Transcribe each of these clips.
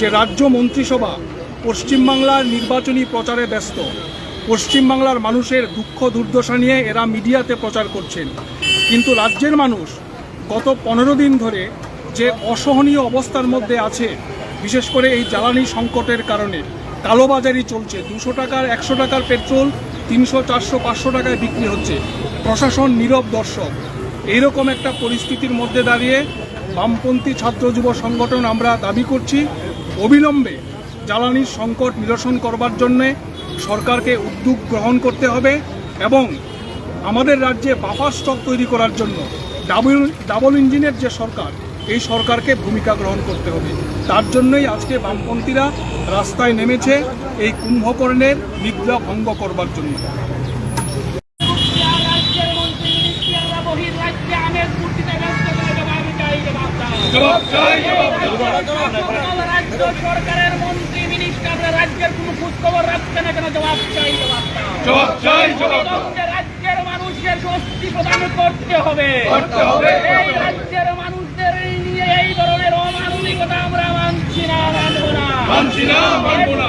যে রাজ্য মন্ত্রিসভা পশ্চিমবাংলার নির্বাচনী প্রচারে ব্যস্ত, পশ্চিমবাংলার মানুষের দুঃখ দুর্দশা নিয়ে এরা মিডিয়াতে প্রচার করছেন। কিন্তু রাজ্যের মানুষ গত পনেরো দিন ধরে যে অসহনীয় অবস্থার মধ্যে আছে, বিশেষ করে এই জ্বালানি সংকটের কারণে, কালোবাজারি চলছে, দুশো টাকার, একশো টাকার পেট্রোল, তিনশো, চারশো, পাঁচশো টাকায় বিক্রি হচ্ছে। প্রশাসন নীরব দর্শক। এইরকম একটা পরিস্থিতির মধ্যে দাঁড়িয়ে বামপন্থী ছাত্র যুব সংগঠন আমরা দাবি করছি অবিলম্বে জ্বালানির সংকট নিরসন করবার জন্যে সরকারকে উদ্যোগ গ্রহণ করতে হবে এবং আমাদের রাজ্যে বাফার স্টক তৈরি করার জন্য ডাবল ডাবল ইঞ্জিনের যে সরকার, এই সরকারকে ভূমিকা গ্রহণ করতে হবে। তার জন্যই আজকে বামপন্থীরা রাস্তায় নেমেছে এই কুম্ভকর্ণের নিদ্রা ভঙ্গ করবার জন্য রাজ্যের মন্ত্রী মিনিস্টাররা বহির্রাজ্যে আমের কুর্তিতে ব্যস্ত করে জবাব চাই জবাব দাও জবাব চাই, জবাব দাও। সকল রাজ্য সরকারের মন্ত্রী মিনিস্টাররা রাজ্যের কোনো খোঁজ রাখছে না কেন? জবাব চাই জবাব চাই, জবাব দাও। অবিলম্বে রাজ্যের মানুষের স্বস্তি প্রদান করতে হবে। এই রাজ্যের মানুষদের নিয়ে এই ধরনের অমানবিকতা আমরা মানছি না মানব না। মানছি না, মানব না।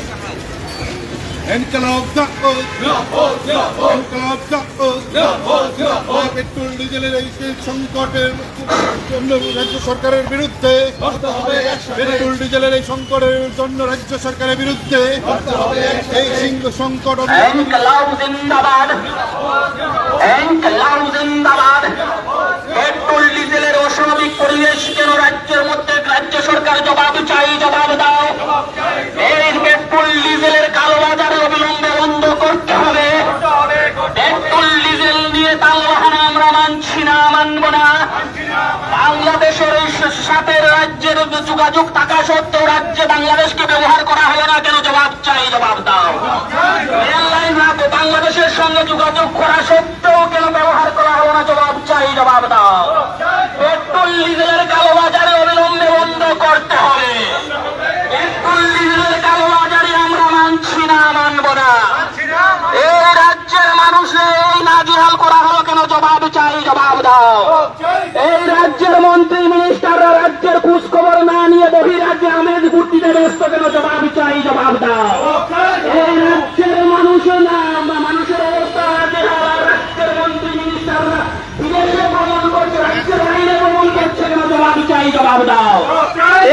জিন্দাবাদ, জিন্দাবাদ, ইনকলাব জাকত জিন্দাবাদ, জিন্দাবাদ। পেট্রোল ডিজেলের এই সংকটের জন্য রাজ্য সরকারের বিরুদ্ধে পেট্রোল ডিজেলের এই সংকটের জন্য রাজ্য সরকারের বিরুদ্ধে এই সিংহ সংকট জিন্দাবাদ রাজ্যের যোগাযোগ থাকা সত্ত্বেও রাজ্যে বাংলাদেশকে ব্যবহার করা হলো না, কেন জবাব চাই, জবাব দাও। রেল লাইন রাখো বাংলাদেশের সঙ্গে যোগাযোগ করা সত্ত্বেও কেন ব্যবহার করা হলো না, জবাব চাই, জবাব দাও। পেট্রোল ডিজেলের কালোবাজারে অবিলম্বে বন্ধ করতে হবে। পেট্রোল ডিজেলের কালোবাজারে আমরা মানছি না, মানব না। এই রাজ্যের মানুষের এই নাজিহাল করা হলো, কেন জবাব চাই, জবাব দাও। এই রাজ্যের মন্ত্রী মিনিস্টাররা রাজ্যের খোঁজ খবর না নিয়ে বহিরাজ্যে আমেজ ঘুরতিতে ব্যস্ত কেন জবাব দাও রাজ্যের মানুষ না মানুষের অবস্থা রাজ্যের মন্ত্রী মিনিস্টাররা বিদেশে ভ্রমণ করছে বাইরে ভ্রমণ করছে জবাব চাই জবাব দাও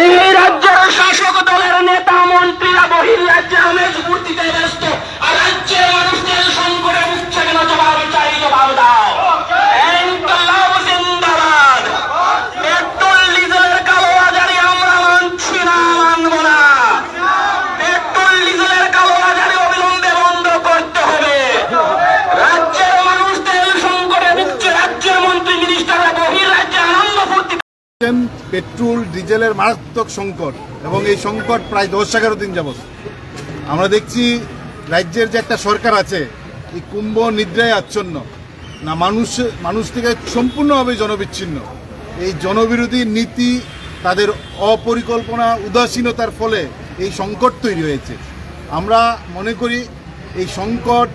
এই রাজ্যের শাসক দলের নেতা, মন্ত্রীরা বহির রাজ্যে অনেক মূর্তিতে ব্যস্ত। পেট্রোল, ডিজেলের মারাত্মক সংকট এবং এই সংকট প্রায় দশ এগারো দিন যাবত আমরা দেখছি রাজ্যের যে একটা সরকার আছে, এই কুম্ভ নিদ্রায় আচ্ছন্ন। না, মানুষ মানুষ থেকে সম্পূর্ণভাবে জনবিচ্ছিন্ন। এই জনবিরোধী নীতি তাদের অপরিকল্পনা, উদাসীনতার ফলে এই সংকট তৈরি হয়েছে। আমরা মনে করি এই সংকট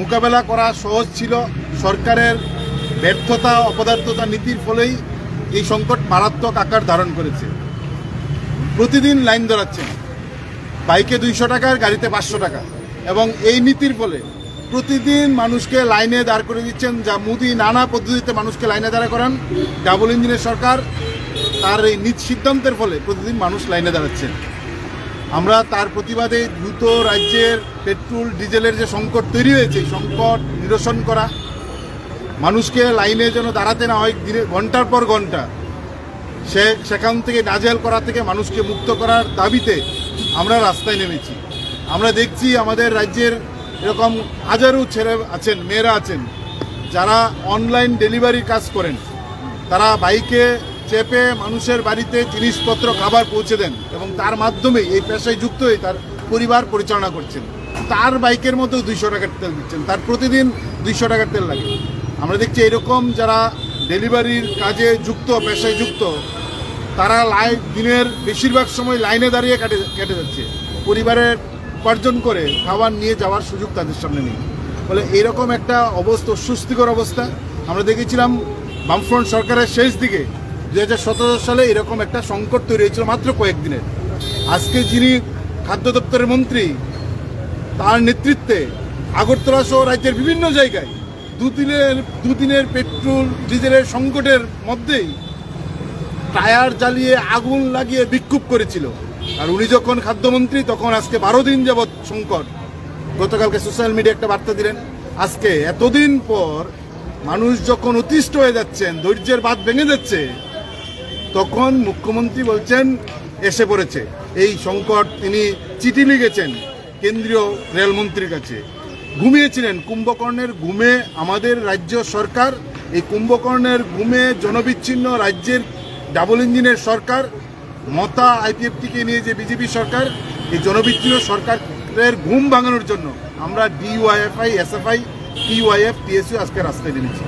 মোকাবেলা করা সহজ ছিল। সরকারের ব্যর্থতা, অপদার্থতা নীতির ফলেই এই সংকট মারাত্মক আকার ধারণ করেছে। প্রতিদিন লাইন ধরাচ্ছেন। বাইকে দুইশো টাকার, গাড়িতে পাঁচশো টাকা। এবং এই নীতির ফলে প্রতিদিন মানুষকে লাইনে দাঁড় করে দিচ্ছেন যা মোদি নানা পদ্ধতিতে মানুষকে লাইনে দাঁড়া করান। ডাবল ইঞ্জিনের সরকার তার এই নিজ সিদ্ধান্তের ফলে প্রতিদিন মানুষ লাইনে দাঁড়াচ্ছেন। আমরা তার প্রতিবাদে দ্রুত রাজ্যের পেট্রোল, ডিজেলের যে সংকট তৈরি হয়েছে সংকট নিরসন করা মানুষকে লাইনে যেন দাঁড়াতে না হয় দিনে ঘণ্টার পর ঘণ্টা। সে সেখান থেকে নাজেল করা থেকে মানুষকে মুক্ত করার দাবিতে আমরা রাস্তায় নেমেছি। আমরা দেখছি আমাদের রাজ্যের এরকম হাজারো ছেলে আছেন, মেয়েরা আছেন, যারা অনলাইন ডেলিভারি কাজ করেন। তারা বাইকে চেপে মানুষের বাড়িতে জিনিসপত্র, খাবার পৌঁছে দেন এবং তার মাধ্যমেই এই পেশায় যুক্ত হয়ে তার পরিবার পরিচালনা করছেন। তার বাইকের মধ্যেও দুইশো টাকার তেল দিচ্ছেন, তার প্রতিদিন দুইশো টাকার তেল লাগে। আমরা দেখছি এরকম যারা ডেলিভারির কাজে যুক্ত, পেশায় যুক্ত, তারা লাইন দিনের বেশিরভাগ সময় লাইনে দাঁড়িয়ে কাটে, কেটে যাচ্ছে। পরিবারের উপার্জন করে খাবার নিয়ে যাওয়ার সুযোগ তাদের সামনে নেই। ফলে এরকম একটা অবস্থা, অস্বস্তিকর অবস্থা। আমরা দেখেছিলাম বামফ্রন্ট সরকারের শেষ দিকে দু হাজার সতেরো সালে এরকম একটা সংকট তৈরি হয়েছিল মাত্র কয়েকদিনের আজকে যিনি খাদ্য দপ্তরের মন্ত্রী, তার নেতৃত্বে আগরতলা সহ রাজ্যের বিভিন্ন জায়গায় দুদিনের দুদিনের পেট্রোল, ডিজেলের সংকটের মধ্যেই টায়ার জ্বালিয়ে আগুন লাগিয়ে বিক্ষোভ করেছিল। আর উনি যখন খাদ্যমন্ত্রী, তখন আজকে বারো দিন যাবৎ সংকট। গতকালকে সোশ্যাল মিডিয়া একটা বার্তা দিলেন, আজকে এতদিন পর মানুষ যখন অতিষ্ঠ হয়ে যাচ্ছেন, ধৈর্যের বাদ ভেঙে যাচ্ছে, তখন মুখ্যমন্ত্রী বলছেন, এসে পড়েছে। এই সংকট তিনি চিঠি লিখেছেন কেন্দ্রীয় রেলমন্ত্রীর কাছে। ঘুমিয়েছিলেন। কুম্ভকর্ণের ঘুমে আমাদের রাজ্য সরকার, এই কুম্ভকর্ণের ঘুমে জনবিচ্ছিন্ন রাজ্যের ডাবল ইঞ্জিনের সরকার, মতা আইপিএফটিকে নিয়ে যে বিজেপি সরকার, এই জনবিচ্ছিন্ন সরকারের ঘুম ভাঙানোর জন্য আমরা ডিওয়াইএফআই, এসএফআই, টিওয়াইএফ, টিএসইউ আজকে রাস্তায় নেমেছি।